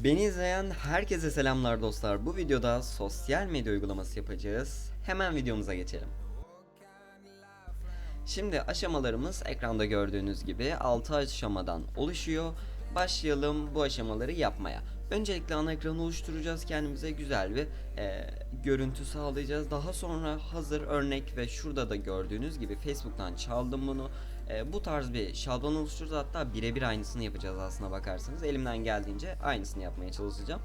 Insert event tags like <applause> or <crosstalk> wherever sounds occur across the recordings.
Beni izleyen herkese selamlar dostlar. Bu videoda sosyal medya uygulaması yapacağız. Hemen videomuza geçelim. Şimdi aşamalarımız ekranda gördüğünüz gibi 6 aşamadan oluşuyor. Başlayalım bu aşamaları yapmaya. Öncelikle ana ekranı oluşturacağız. Kendimize güzel bir e, görüntü sağlayacağız. Daha sonra hazır örnek ve şurada da gördüğünüz gibi Facebook'tan çaldım bunu. E, bu tarz bir şablon oluşturacağız. Hatta birebir aynısını yapacağız aslına bakarsanız. Elimden geldiğince aynısını yapmaya çalışacağım.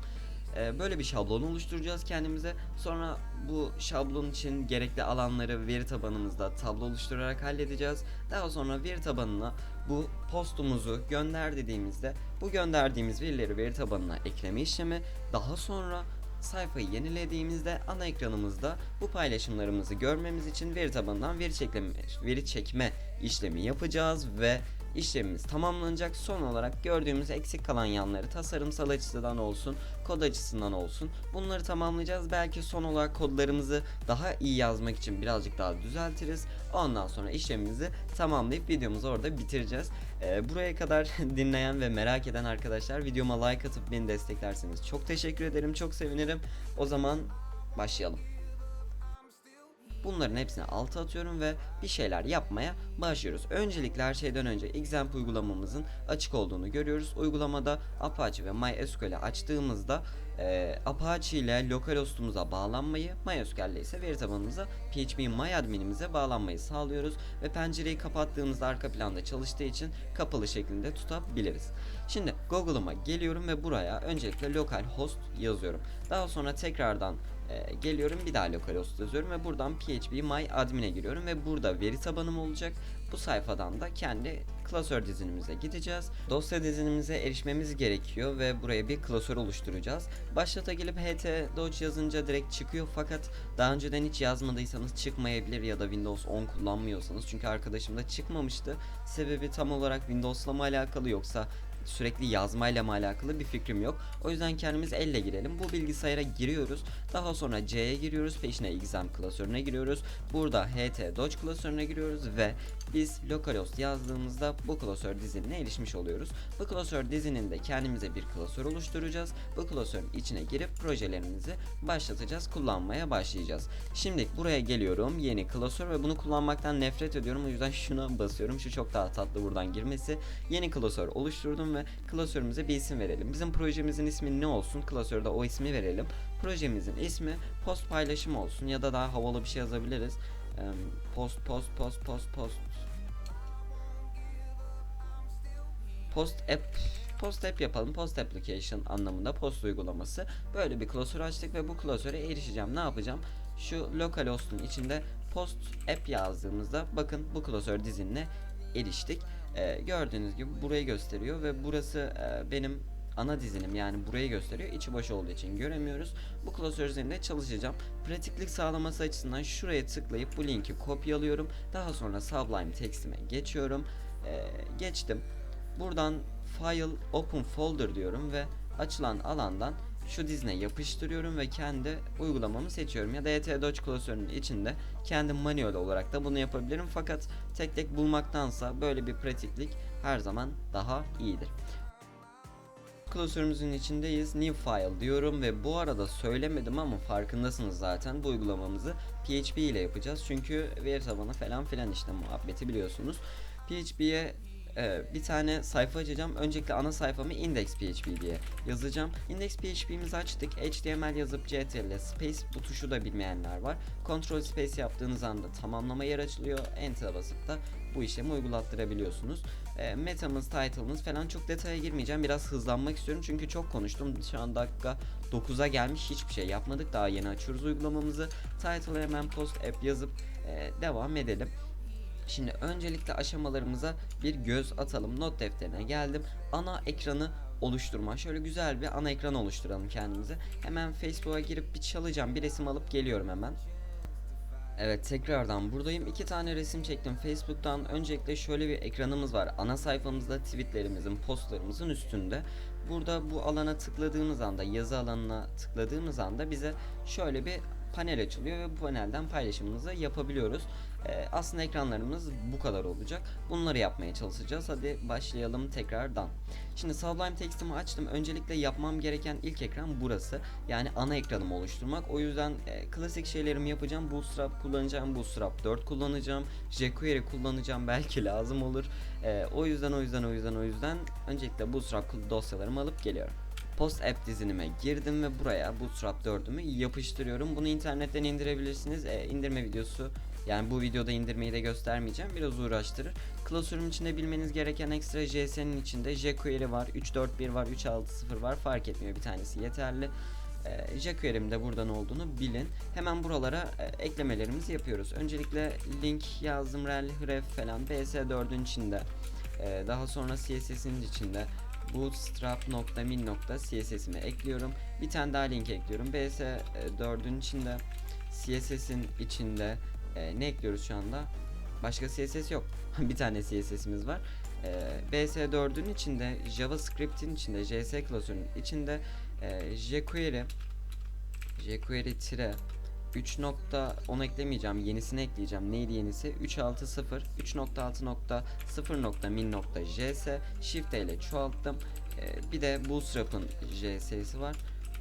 E, böyle bir şablon oluşturacağız kendimize. Sonra bu şablon için gerekli alanları veri tabanımızda tablo oluşturarak halledeceğiz. Daha sonra veri tabanına bu postumuzu gönder dediğimizde bu gönderdiğimiz verileri veri tabanına ekleme işlemi daha sonra sayfayı yenilediğimizde ana ekranımızda bu paylaşımlarımızı görmemiz için veri tabanından veri çekme, veri çekme işlemi yapacağız ve işlemimiz tamamlanacak. Son olarak gördüğümüz eksik kalan yanları tasarımsal açıdan olsun, kod açısından olsun bunları tamamlayacağız. Belki son olarak kodlarımızı daha iyi yazmak için birazcık daha düzeltiriz. Ondan sonra işlemimizi tamamlayıp videomuzu orada bitireceğiz. Ee, buraya kadar <laughs> dinleyen ve merak eden arkadaşlar videoma like atıp beni desteklerseniz çok teşekkür ederim, çok sevinirim. O zaman başlayalım. Bunların hepsini alta atıyorum ve bir şeyler yapmaya başlıyoruz. Öncelikle her şeyden önce Xamp uygulamamızın açık olduğunu görüyoruz. Uygulamada Apache ve MySQL'i açtığımızda e, Apache ile localhost'umuza bağlanmayı, MySQL ise veri tabanımıza PHP MyAdmin'imize bağlanmayı sağlıyoruz ve pencereyi kapattığımızda arka planda çalıştığı için kapalı şeklinde tutabiliriz. Şimdi Google'ıma geliyorum ve buraya öncelikle localhost yazıyorum. Daha sonra tekrardan ee, geliyorum bir daha localhost yazıyorum ve buradan php my admin'e giriyorum ve burada veri tabanım olacak. Bu sayfadan da kendi klasör dizinimize gideceğiz. Dosya dizinimize erişmemiz gerekiyor ve buraya bir klasör oluşturacağız. Başlata gelip ht doge yazınca direkt çıkıyor fakat daha önceden hiç yazmadıysanız çıkmayabilir ya da Windows 10 kullanmıyorsanız çünkü arkadaşımda çıkmamıştı. Sebebi tam olarak Windows'la mı alakalı yoksa sürekli yazmayla mı alakalı bir fikrim yok. O yüzden kendimiz elle girelim. Bu bilgisayara giriyoruz. Daha sonra C'ye giriyoruz. Peşine exam klasörüne giriyoruz. Burada ht doge klasörüne giriyoruz ve biz localhost yazdığımızda bu klasör dizinine erişmiş oluyoruz. Bu klasör dizininde kendimize bir klasör oluşturacağız. Bu klasörün içine girip projelerimizi başlatacağız. Kullanmaya başlayacağız. Şimdi buraya geliyorum. Yeni klasör ve bunu kullanmaktan nefret ediyorum. O yüzden <laughs> şuna basıyorum. Şu çok daha tatlı buradan girmesi. Yeni klasör oluşturdum ve klasörümüze bir isim verelim. Bizim projemizin ismi ne olsun? Klasörde o ismi verelim. Projemizin ismi post paylaşım olsun ya da daha havalı bir şey yazabiliriz. Post post post post post Post app Post app yapalım. Post application anlamında post uygulaması. Böyle bir klasör açtık ve bu klasöre erişeceğim. Ne yapacağım? Şu localhost'un içinde post app yazdığımızda bakın bu klasör dizinine eriştik. Ee, gördüğünüz gibi burayı gösteriyor ve burası e, benim ana dizinim yani burayı gösteriyor. İçi boş olduğu için göremiyoruz. Bu klasör üzerinde çalışacağım. Pratiklik sağlaması açısından şuraya tıklayıp bu linki kopyalıyorum. Daha sonra Sublime Text'ime geçiyorum. Ee, geçtim. Buradan File Open Folder diyorum ve açılan alandan şu dizine yapıştırıyorum ve kendi uygulamamı seçiyorum. Ya da ET Doge klasörünün içinde kendi manuel olarak da bunu yapabilirim. Fakat tek tek bulmaktansa böyle bir pratiklik her zaman daha iyidir klasörümüzün içindeyiz. New file diyorum ve bu arada söylemedim ama farkındasınız zaten bu uygulamamızı PHP ile yapacağız. Çünkü veri tabanı falan filan işte muhabbeti biliyorsunuz. PHP'ye e, bir tane sayfa açacağım. Öncelikle ana sayfamı index.php diye yazacağım. Index.php'mizi açtık. HTML yazıp ctrl space bu tuşu da bilmeyenler var. Ctrl space yaptığınız anda tamamlama yer açılıyor. Enter'a basıp da bu işlemi uygulattırabiliyorsunuz. E, metamız, title'ımız falan çok detaya girmeyeceğim. Biraz hızlanmak istiyorum çünkü çok konuştum. Şu an dakika 9'a gelmiş hiçbir şey yapmadık. Daha yeni açıyoruz uygulamamızı. Title'a hemen post app yazıp e, devam edelim. Şimdi öncelikle aşamalarımıza bir göz atalım. Not defterine geldim. Ana ekranı oluşturma. Şöyle güzel bir ana ekran oluşturalım kendimize. Hemen Facebook'a girip bir çalacağım. Bir resim alıp geliyorum hemen. Evet tekrardan buradayım. İki tane resim çektim Facebook'tan. Öncelikle şöyle bir ekranımız var. Ana sayfamızda tweetlerimizin, postlarımızın üstünde. Burada bu alana tıkladığımız anda, yazı alanına tıkladığımız anda bize şöyle bir panel açılıyor ve bu panelden paylaşımımızı yapabiliyoruz. Ee, aslında ekranlarımız bu kadar olacak. Bunları yapmaya çalışacağız. Hadi başlayalım tekrardan. Şimdi Sublime Text'imi açtım. Öncelikle yapmam gereken ilk ekran burası. Yani ana ekranımı oluşturmak. O yüzden e, klasik şeylerimi yapacağım. Bootstrap kullanacağım. Bootstrap 4 kullanacağım. jQuery kullanacağım. Belki lazım olur. E, o yüzden o yüzden o yüzden o yüzden öncelikle Bootstrap dosyalarımı alıp geliyorum. Post app dizinime girdim ve buraya Bootstrap 4'ümü yapıştırıyorum. Bunu internetten indirebilirsiniz. E, indirme videosu yani bu videoda indirmeyi de göstermeyeceğim. Biraz uğraştırır. Klasörün içinde bilmeniz gereken ekstra JS'nin içinde jQuery var, 3.4.1 var, 3.6.0 var. Fark etmiyor bir tanesi yeterli. E, jQuery'm de buradan olduğunu bilin. Hemen buralara e, eklemelerimizi yapıyoruz. Öncelikle link yazdım, rel, href falan bs4'ün içinde. E, daha sonra CSS'in içinde bootstrap.min.css'imi ekliyorum. Bir tane daha link ekliyorum. bs4'ün içinde CSS'in içinde e, ne ekliyoruz şu anda? Başka CSS yok. <laughs> bir tane CSS'imiz var. E, bs4'ün içinde JavaScript'in içinde JS klasörünün içinde e, jQuery jQuery tire 3 nokta onu eklemeyeceğim yenisini ekleyeceğim. Neydi yenisi? 360 3.6.0.min.js shift ile çoğalttım. Ee, bir de bootstrap'ın js'si var.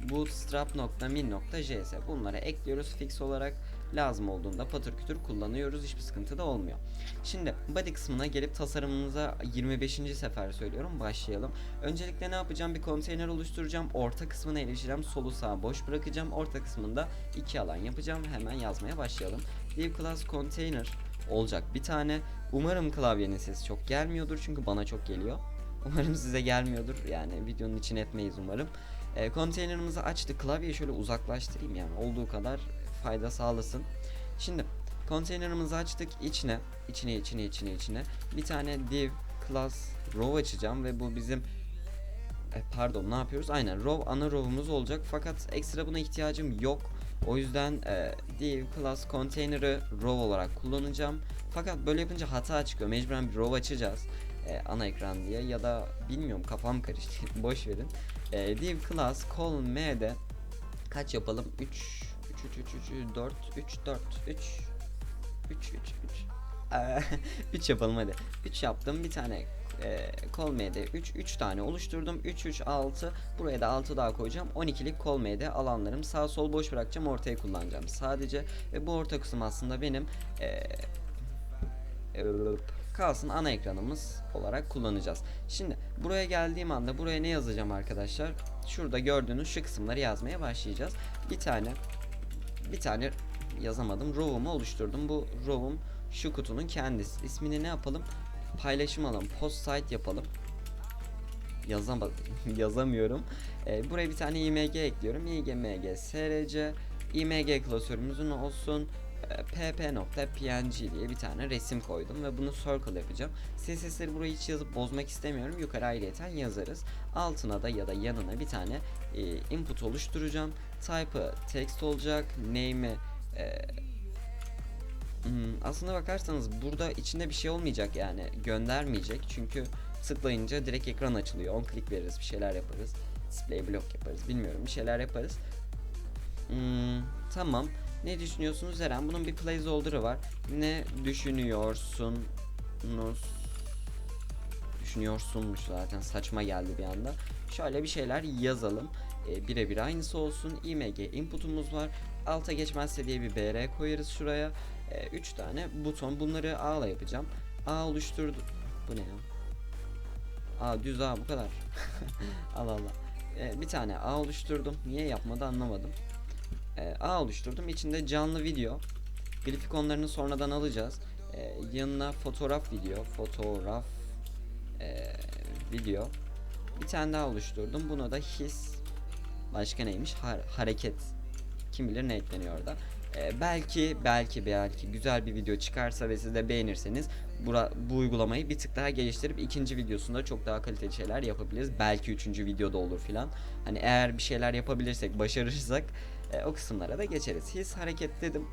Bootstrap.min.js bunları ekliyoruz fix olarak lazım olduğunda patır kütür kullanıyoruz. Hiçbir sıkıntı da olmuyor. Şimdi body kısmına gelip tasarımımıza 25. sefer söylüyorum. Başlayalım. Öncelikle ne yapacağım? Bir konteyner oluşturacağım. Orta kısmına erişeceğim. Solu sağa boş bırakacağım. Orta kısmında iki alan yapacağım. Hemen yazmaya başlayalım. Div class container olacak bir tane. Umarım klavyenin sesi çok gelmiyordur çünkü bana çok geliyor. Umarım size gelmiyordur. Yani videonun için etmeyiz umarım. E, konteynerimizi açtık. Klavyeyi şöyle uzaklaştırayım yani. Olduğu kadar fayda sağlasın. Şimdi konteynerimizi açtık içine içine içine içine içine bir tane div class row açacağım ve bu bizim e, pardon ne yapıyoruz? Aynen row ana row'umuz olacak fakat ekstra buna ihtiyacım yok. O yüzden e, div class container'ı row olarak kullanacağım. Fakat böyle yapınca hata çıkıyor. Mecburen bir row açacağız. e, ana ekran diye ya da bilmiyorum kafam karıştı. <laughs> Boş verin. E, div class call m'de kaç yapalım? 3 3 3 3 3 4 3 4 3 3 3 3 3 yapalım hadi. 3 yaptım. Bir tane e, call m'de 3 3 tane oluşturdum. 3 3 6 buraya da 6 daha koyacağım. 12'lik call m'de alanlarım sağ sol boş bırakacağım. Ortaya kullanacağım sadece. Ve bu orta kısım aslında benim e, kalsın ana ekranımız olarak kullanacağız. Şimdi buraya geldiğim anda buraya ne yazacağım arkadaşlar? Şurada gördüğünüz şu kısımları yazmaya başlayacağız. Bir tane bir tane yazamadım. Row'umu oluşturdum. Bu row'um şu kutunun kendisi. İsmini ne yapalım? Paylaşım alalım. Post site yapalım. Yazamadım. <laughs> Yazamıyorum. Ee, buraya bir tane img ekliyorum. img src img klasörümüzün olsun e, pp.png diye bir tane resim koydum ve bunu circle yapacağım. CSS'leri buraya hiç yazıp bozmak istemiyorum. Yukarı ayrıyeten yazarız. Altına da ya da yanına bir tane e, input oluşturacağım. Type'ı text olacak. Name'i e, hmm, aslında bakarsanız burada içinde bir şey olmayacak yani göndermeyecek çünkü tıklayınca direkt ekran açılıyor. 10 klik veririz bir şeyler yaparız. Display block yaparız bilmiyorum bir şeyler yaparız. Hmm, tamam. Ne düşünüyorsunuz Eren? Bunun bir placeholder'ı var. Ne düşünüyorsunuz? Düşünüyorsunmuş zaten saçma geldi bir anda. Şöyle bir şeyler yazalım. E, birebir aynısı olsun. img input'umuz var. Alta geçmezse diye bir br koyarız şuraya. 3 tane buton. Bunları A'la yapacağım. A oluşturdu. Bu ne ya? A düz A bu kadar. <laughs> Allah Allah. E, bir tane A oluşturdum. Niye yapmadı anlamadım. E, A oluşturdum. İçinde canlı video. Grafikonlarını sonradan alacağız. E, yanına fotoğraf video. Fotoğraf e, video. Bir tane daha oluşturdum. Buna da his. Başka neymiş? Har- hareket. Kim bilir ne ekleniyor orada. E, belki belki belki güzel bir video çıkarsa ve siz de beğenirseniz bura, bu uygulamayı bir tık daha geliştirip ikinci videosunda çok daha kaliteli şeyler yapabiliriz. Belki üçüncü videoda olur filan. Hani eğer bir şeyler yapabilirsek, başarırsak e, o kısımlara da geçeriz. His hareket dedim.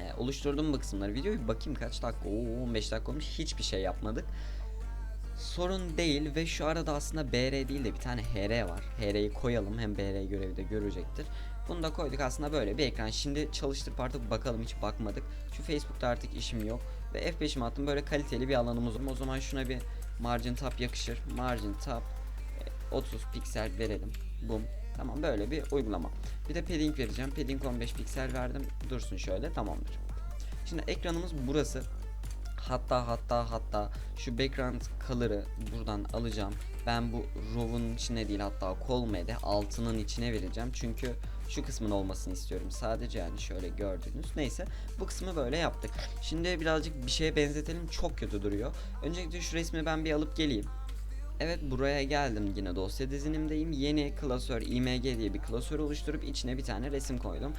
E, oluşturdum bu kısımları. Videoyu bakayım kaç dakika? Oo, 15 dakika olmuş. Hiçbir şey yapmadık. Sorun değil ve şu arada aslında BR değil de bir tane HR var. HR'yi koyalım hem BR görevi de görecektir. Bunu da koyduk aslında böyle bir ekran. Şimdi çalıştırıp artık bakalım hiç bakmadık. Şu Facebook'ta artık işim yok. Ve F5'imi attım böyle kaliteli bir alanımız var. O zaman şuna bir margin tab yakışır. Margin tab e, 30 piksel verelim. Bum. Tamam böyle bir uygulama. Bir de padding vereceğim. Padding 15 piksel verdim. Dursun şöyle tamamdır. Şimdi ekranımız burası. Hatta hatta hatta şu background color'ı buradan alacağım. Ben bu row'un içine değil hatta colmede altının içine vereceğim. Çünkü şu kısmın olmasını istiyorum. Sadece yani şöyle gördüğünüz. Neyse bu kısmı böyle yaptık. Şimdi birazcık bir şeye benzetelim. Çok kötü duruyor. Öncelikle şu resmi ben bir alıp geleyim. Evet buraya geldim yine dosya dizinimdeyim. Yeni klasör img diye bir klasör oluşturup içine bir tane resim koydum.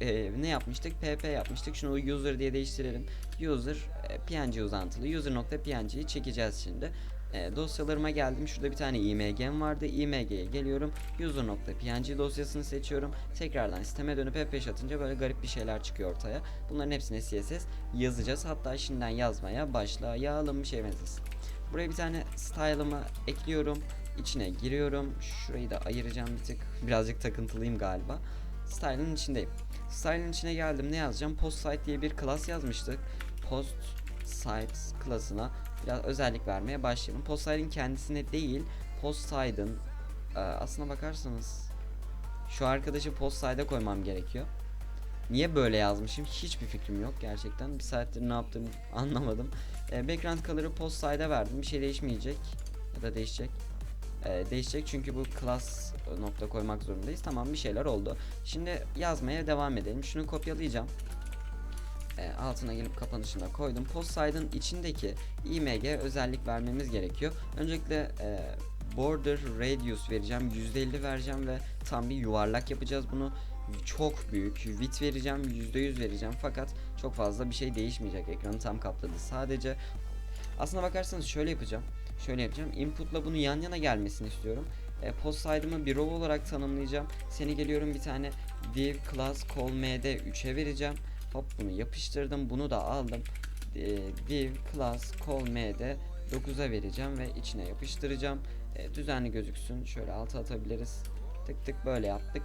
E, ne yapmıştık? pp yapmıştık. Şunu user diye değiştirelim. User e, png uzantılı. User.png'yi çekeceğiz şimdi. E, dosyalarıma geldim. Şurada bir tane img'm vardı. img'ye geliyorum. User.png dosyasını seçiyorum. Tekrardan sisteme dönüp F5 atınca böyle garip bir şeyler çıkıyor ortaya. Bunların hepsine CSS yazacağız. Hatta şimdiden yazmaya başlayalım bir şey benzesin. Buraya bir tane style'ımı ekliyorum. İçine giriyorum. Şurayı da ayıracağım bir tık. Birazcık takıntılıyım galiba. Style'ın içindeyim. Style'ın içine geldim. Ne yazacağım? Post site diye bir class yazmıştık. Post site klasına biraz özellik vermeye başlayalım. Post site'in kendisine değil, post site'ın e, aslına bakarsanız şu arkadaşı post site'e koymam gerekiyor. Niye böyle yazmışım? Hiçbir fikrim yok gerçekten. Bir saattir ne yaptığımı <laughs> anlamadım. E, background color'ı post side'a verdim. Bir şey değişmeyecek. Ya da değişecek. E, değişecek çünkü bu class nokta koymak zorundayız. Tamam bir şeyler oldu. Şimdi yazmaya devam edelim. Şunu kopyalayacağım. E, altına gelip kapanışına koydum. Post side'ın içindeki img özellik vermemiz gerekiyor. Öncelikle e, border radius vereceğim. %50 vereceğim ve tam bir yuvarlak yapacağız bunu. Çok büyük. Width vereceğim. %100 vereceğim. Fakat çok fazla bir şey değişmeyecek. Ekranı tam kapladı. Sadece aslına bakarsanız şöyle yapacağım. Şöyle yapacağım. Input'la bunu yan yana gelmesini istiyorum. E, post side'ımı bir row olarak tanımlayacağım. Seni geliyorum bir tane div class call md 3'e vereceğim. Hop bunu yapıştırdım. Bunu da aldım. E, div class call md 9'a vereceğim ve içine yapıştıracağım. E, düzenli gözüksün. Şöyle alta atabiliriz. Tık tık böyle yaptık.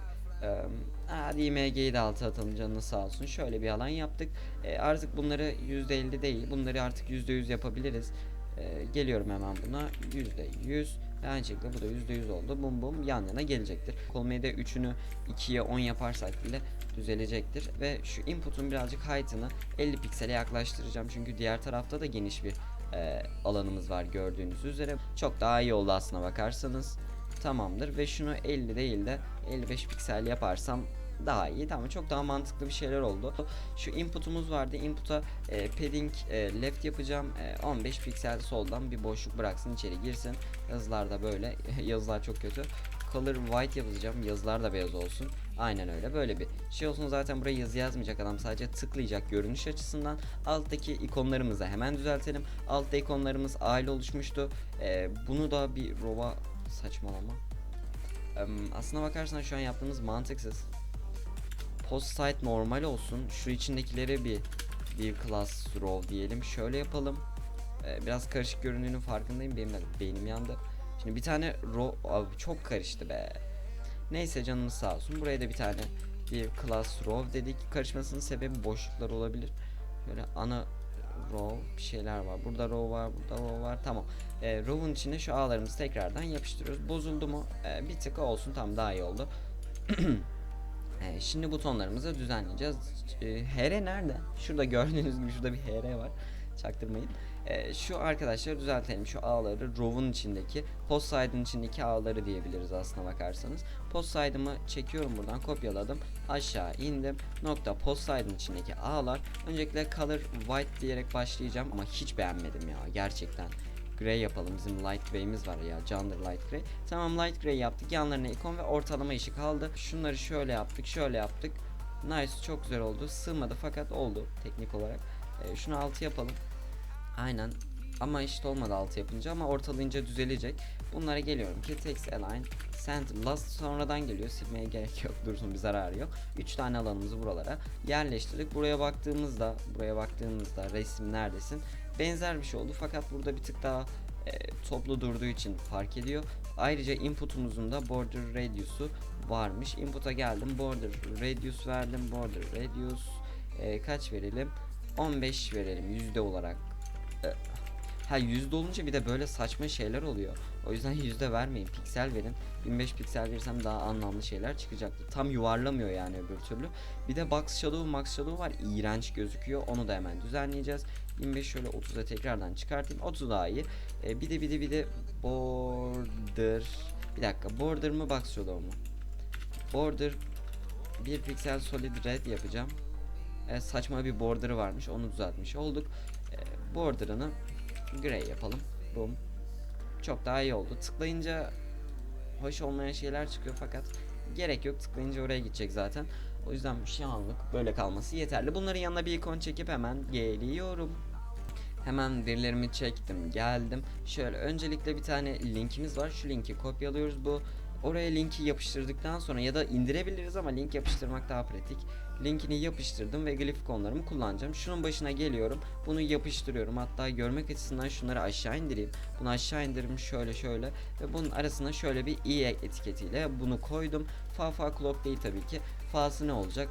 Hadi IMG'yi de alta atalım canını sağ olsun. Şöyle bir alan yaptık. Ee, artık bunları %50 değil. Bunları artık %100 yapabiliriz. Ee, geliyorum hemen buna. %100. Ve Aynı şekilde bu da %100 oldu. Bum bum yan yana gelecektir. Kolmeyde 3'ünü 2'ye 10 yaparsak bile düzelecektir. Ve şu input'un birazcık height'ını 50 piksele yaklaştıracağım. Çünkü diğer tarafta da geniş bir e, alanımız var gördüğünüz üzere. Çok daha iyi oldu aslına bakarsanız tamamdır ve şunu 50 değil de 55 piksel yaparsam daha iyi tamam çok daha mantıklı bir şeyler oldu. Şu input'umuz vardı. Input'a e, padding e, left yapacağım. E, 15 piksel soldan bir boşluk bıraksın içeri girsin. Yazılar da böyle. <laughs> Yazılar çok kötü. Color white yazacağım. Yazılar da beyaz olsun. Aynen öyle. Böyle bir şey olsun. Zaten buraya yazı yazmayacak adam. Sadece tıklayacak görünüş açısından. Alttaki ikonlarımızı hemen düzeltelim. Altta ikonlarımız aile oluşmuştu. E, bunu da bir rova saçmalama. Em, aslına bakarsan şu an yaptığımız mantıksız. Post site normal olsun. Şu içindekileri bir bir class row diyelim. Şöyle yapalım. Ee, biraz karışık göründüğünün farkındayım. Benim de beynim yandı. Şimdi bir tane row abi çok karıştı be. Neyse canımız sağ olsun. Buraya da bir tane bir class row dedik. Karışmasının sebebi boşluklar olabilir. Böyle ana row bir şeyler var. Burada row var, burada row var. Tamam. E, row'un içine şu ağlarımızı tekrardan yapıştırıyoruz. Bozuldu mu? E, bir tık olsun. Tam daha iyi oldu. <clears throat> E, şimdi butonlarımızı düzenleyeceğiz. E, HR nerede? Şurada gördüğünüz gibi şurada bir HR var. Çaktırmayın. E, şu arkadaşlar düzeltelim. Şu ağları row'un içindeki, post side'ın içindeki ağları diyebiliriz aslına bakarsanız. Post side'ımı çekiyorum buradan kopyaladım. Aşağı indim. Nokta post side'ın içindeki ağlar. Öncelikle color white diyerek başlayacağım ama hiç beğenmedim ya gerçekten. Gray yapalım. Bizim light gray'imiz var ya. Candır light gray. Tamam light gray yaptık. Yanlarına ikon ve ortalama ışık aldı. Şunları şöyle yaptık. Şöyle yaptık. Nice. Çok güzel oldu. Sığmadı fakat oldu teknik olarak. Ee, şunu 6 yapalım. Aynen. Ama işte olmadı 6 yapınca ama ortalayınca düzelecek. Bunlara geliyorum ki text align send last sonradan geliyor. Silmeye gerek yok. Dursun bir zararı yok. 3 tane alanımızı buralara yerleştirdik. Buraya baktığımızda buraya baktığımızda resim neredesin? benzer bir şey oldu fakat burada bir tık daha e, toplu durduğu için fark ediyor. Ayrıca inputumuzun da border radius'u varmış. Input'a geldim. Border radius verdim. Border radius e, kaç verelim? 15 verelim yüzde olarak. Ha yüzde olunca bir de böyle saçma şeyler oluyor. O yüzden yüzde vermeyin. Piksel verin. 1005 piksel verirsem daha anlamlı şeyler çıkacaktır. Tam yuvarlamıyor yani öbür türlü. Bir de box shadow, max shadow var. İğrenç gözüküyor. Onu da hemen düzenleyeceğiz. 25 şöyle 30'a tekrardan çıkartayım. 30 daha iyi. E, bir de bir de bir de border. Bir dakika. Border mı box shadow mu? Border 1 piksel solid red yapacağım. E, saçma bir border'ı varmış. Onu düzeltmiş olduk. Border'ını gray yapalım. Boom. Çok daha iyi oldu. Tıklayınca hoş olmayan şeyler çıkıyor fakat gerek yok. Tıklayınca oraya gidecek zaten. O yüzden şu anlık böyle kalması yeterli. Bunların yanına bir ikon çekip hemen geliyorum. Hemen verilerimi çektim geldim. Şöyle öncelikle bir tane linkimiz var. Şu linki kopyalıyoruz. Bu oraya linki yapıştırdıktan sonra ya da indirebiliriz ama link yapıştırmak daha pratik. Linkini yapıştırdım ve glif ikonlarımı kullanacağım. Şunun başına geliyorum. Bunu yapıştırıyorum. Hatta görmek açısından şunları aşağı indireyim. Bunu aşağı indirdim şöyle şöyle ve bunun arasına şöyle bir i etiketiyle bunu koydum. Fa fa clock değil tabii ki. Fa'sı ne olacak?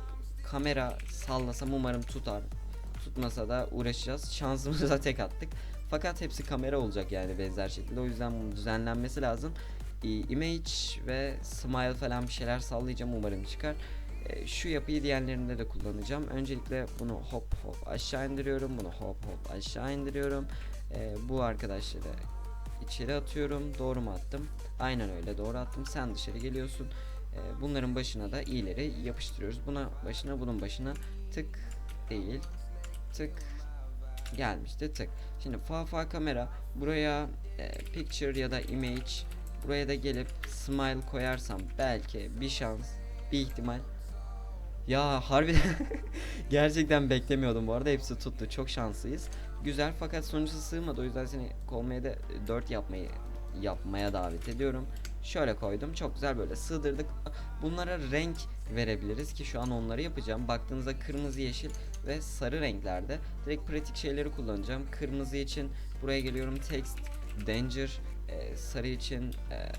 Kamera sallasam umarım tutar. Tutmasa da uğraşacağız. Şansımıza <laughs> tek attık. Fakat hepsi kamera olacak yani benzer şekilde. O yüzden bunun düzenlenmesi lazım. E, image ve smile falan bir şeyler sallayacağım umarım çıkar. E, şu yapıyı diğerlerinde de kullanacağım. Öncelikle bunu hop hop aşağı indiriyorum. Bunu hop hop aşağı indiriyorum. E, bu arkadaşları içeri atıyorum. Doğru mu attım? Aynen öyle doğru attım. Sen dışarı geliyorsun. Bunların başına da iyileri yapıştırıyoruz. Buna başına bunun başına tık değil. Tık gelmişti tık. Şimdi fa fa kamera buraya e, picture ya da image buraya da gelip smile koyarsam belki bir şans bir ihtimal. Ya harbiden <laughs> gerçekten beklemiyordum bu arada. Hepsi tuttu. Çok şanslıyız. Güzel fakat sonucu sığmadı. O yüzden seni kolmaya da 4 yapmayı yapmaya davet ediyorum. Şöyle koydum. Çok güzel böyle sığdırdık. Bunlara renk verebiliriz ki şu an onları yapacağım. Baktığınızda kırmızı yeşil ve sarı renklerde. Direkt pratik şeyleri kullanacağım. Kırmızı için buraya geliyorum. Text danger e, sarı için e,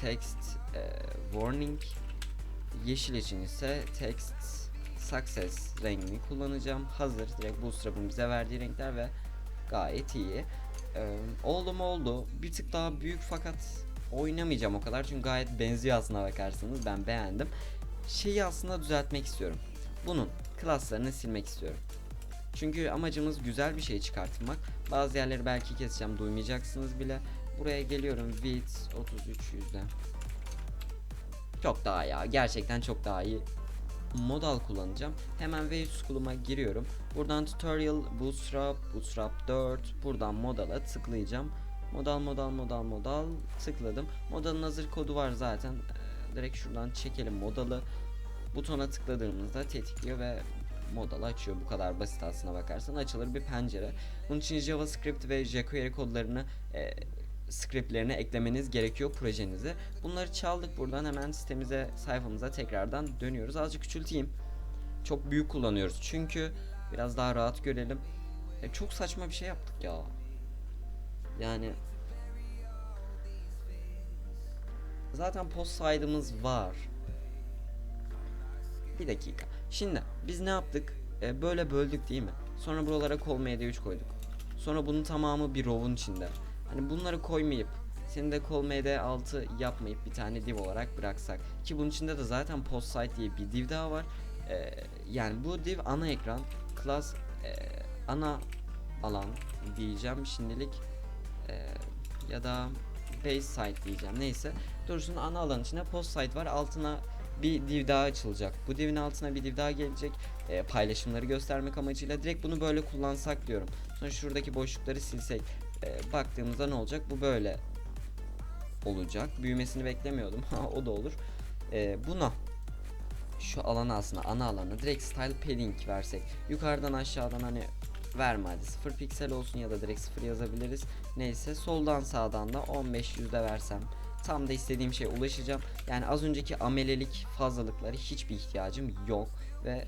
text e, warning. Yeşil için ise text success rengini kullanacağım. Hazır direkt bootstrap'ın bize verdiği renkler ve gayet iyi. E, oldu mu oldu. Bir tık daha büyük fakat oynamayacağım o kadar çünkü gayet benziyor aslına bakarsanız. Ben beğendim. Şeyi aslında düzeltmek istiyorum. Bunun klaslarını silmek istiyorum. Çünkü amacımız güzel bir şey çıkartmak. Bazı yerleri belki keseceğim duymayacaksınız bile. Buraya geliyorum width 33 yüzde. Çok daha ya gerçekten çok daha iyi. Modal kullanacağım. Hemen Wave School'uma giriyorum. Buradan Tutorial, Bootstrap, Bootstrap 4. Buradan Modal'a tıklayacağım. Modal, modal, modal, modal tıkladım. Modalın hazır kodu var zaten. Ee, direkt şuradan çekelim modalı. Butona tıkladığımızda tetikliyor ve modal açıyor. Bu kadar basit aslına bakarsan açılır bir pencere. Bunun için JavaScript ve jQuery kodlarını e, scriptlerine eklemeniz gerekiyor projenize. Bunları çaldık buradan hemen sitemize sayfamıza tekrardan dönüyoruz. Azıcık küçülteyim. Çok büyük kullanıyoruz çünkü biraz daha rahat görelim. E, çok saçma bir şey yaptık ya. Yani zaten post side'ımız var. Bir dakika. Şimdi biz ne yaptık? E, böyle böldük değil mi? Sonra buralara kol md3 koyduk. Sonra bunun tamamı bir row'un içinde. Hani bunları koymayıp seni de kol md6 yapmayıp bir tane div olarak bıraksak ki bunun içinde de zaten post site diye bir div daha var. E, yani bu div ana ekran, class e, ana alan diyeceğim şimdilik e, ya da base site diyeceğim neyse dursun ana alan içinde post site var altına bir div daha açılacak. Bu divin altına bir div daha gelecek. E, paylaşımları göstermek amacıyla direkt bunu böyle kullansak diyorum. Sonra şuradaki boşlukları silsek. E, baktığımızda ne olacak? Bu böyle olacak. Büyümesini beklemiyordum. <laughs> o da olur. E, buna şu alana aslında ana alana direkt style padding versek. Yukarıdan aşağıdan hani verme hadi 0 piksel olsun ya da direkt 0 yazabiliriz. Neyse soldan sağdan da 15 yüzde versem tam da istediğim şeye ulaşacağım. Yani az önceki amelelik fazlalıkları hiçbir ihtiyacım yok ve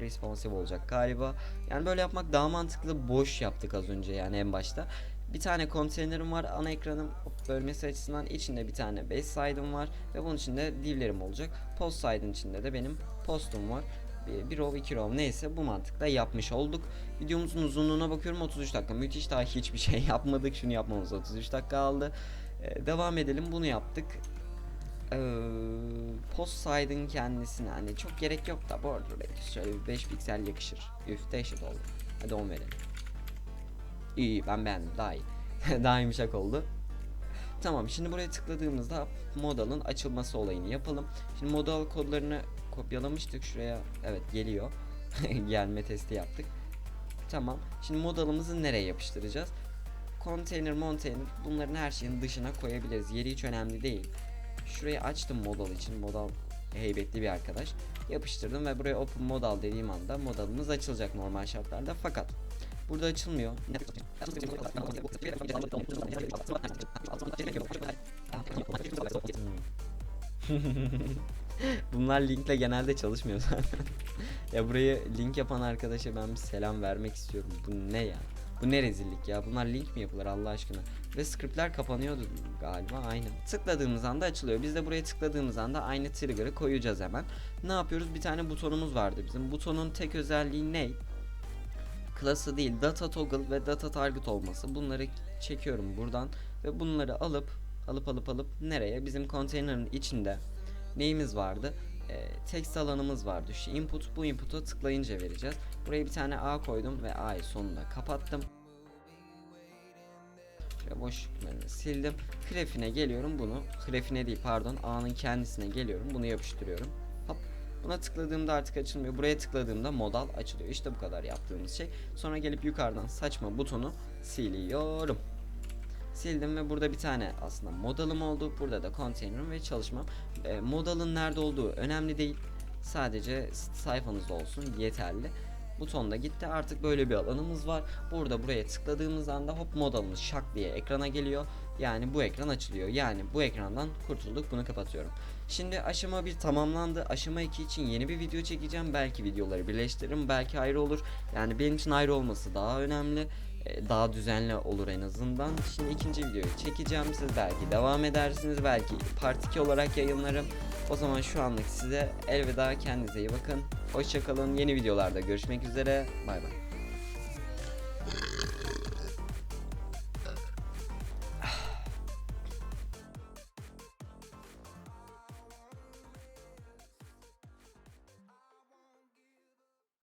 responsive olacak galiba. Yani böyle yapmak daha mantıklı. Boş yaptık az önce yani en başta. Bir tane konteynerim var ana ekranım bölmesi açısından içinde bir tane base side'ım var ve bunun içinde divlerim olacak. Post side'ın içinde de benim postum var. Bir, bir row iki row neyse bu mantıkla yapmış olduk. Videomuzun uzunluğuna bakıyorum 33 dakika. Müthiş daha hiçbir şey <laughs> yapmadık. Şunu yapmamız 33 dakika aldı. Ee, devam edelim bunu yaptık. Ee, post side'ın kendisine hani çok gerek yok da border radius şöyle bir 5 piksel yakışır. Üf dehşet oldu. Hadi 10 verelim. İyi ben beğendim daha iyi. <laughs> daha yumuşak oldu. Tamam şimdi buraya tıkladığımızda modalın açılması olayını yapalım. Şimdi modal kodlarını kopyalamıştık şuraya. Evet geliyor. <laughs> Gelme testi yaptık. Tamam. Şimdi modalımızı nereye yapıştıracağız? Container, container bunların her şeyin dışına koyabiliriz. Yeri hiç önemli değil. Şurayı açtım modal için. Modal heybetli bir arkadaş. Yapıştırdım ve buraya open modal dediğim anda modalımız açılacak normal şartlarda. Fakat burada açılmıyor. <laughs> Bunlar linkle genelde çalışmıyor zaten. <laughs> ya burayı link yapan arkadaşa ben bir selam vermek istiyorum. Bu ne ya? Bu ne rezillik ya? Bunlar link mi yapılır Allah aşkına? Ve scriptler kapanıyordu galiba aynı. Tıkladığımız anda açılıyor. Biz de buraya tıkladığımız anda aynı trigger'ı koyacağız hemen. Ne yapıyoruz? Bir tane butonumuz vardı bizim. Butonun tek özelliği ne? Klası değil, data toggle ve data target olması. Bunları çekiyorum buradan ve bunları alıp alıp alıp alıp nereye? Bizim konteynerin içinde neyimiz vardı? Ee, text alanımız vardı. Şu input bu input'a tıklayınca vereceğiz. Buraya bir tane A koydum ve A'yı sonunda kapattım. Şöyle boşluklarını sildim. Grafine geliyorum bunu. Grafine değil pardon. A'nın kendisine geliyorum. Bunu yapıştırıyorum. Hop. Buna tıkladığımda artık açılmıyor. Buraya tıkladığımda modal açılıyor. İşte bu kadar yaptığımız şey. Sonra gelip yukarıdan saçma butonu siliyorum. Sildim ve burada bir tane aslında modalım oldu. Burada da container'ım ve çalışmam. E, modalın nerede olduğu önemli değil. Sadece sayfanızda olsun yeterli. Buton da gitti. Artık böyle bir alanımız var. Burada buraya tıkladığımız anda hop modalımız şak diye ekrana geliyor. Yani bu ekran açılıyor. Yani bu ekrandan kurtulduk. Bunu kapatıyorum. Şimdi aşama 1 tamamlandı. Aşama 2 için yeni bir video çekeceğim. Belki videoları birleştiririm. Belki ayrı olur. Yani benim için ayrı olması daha önemli. Ee, Daha düzenli olur en azından. Şimdi ikinci videoyu çekeceğim. Siz belki devam edersiniz. Belki part 2 olarak yayınlarım. O zaman şu anlık size elveda kendinize iyi bakın. Hoşçakalın. Yeni videolarda görüşmek üzere. Bay bay.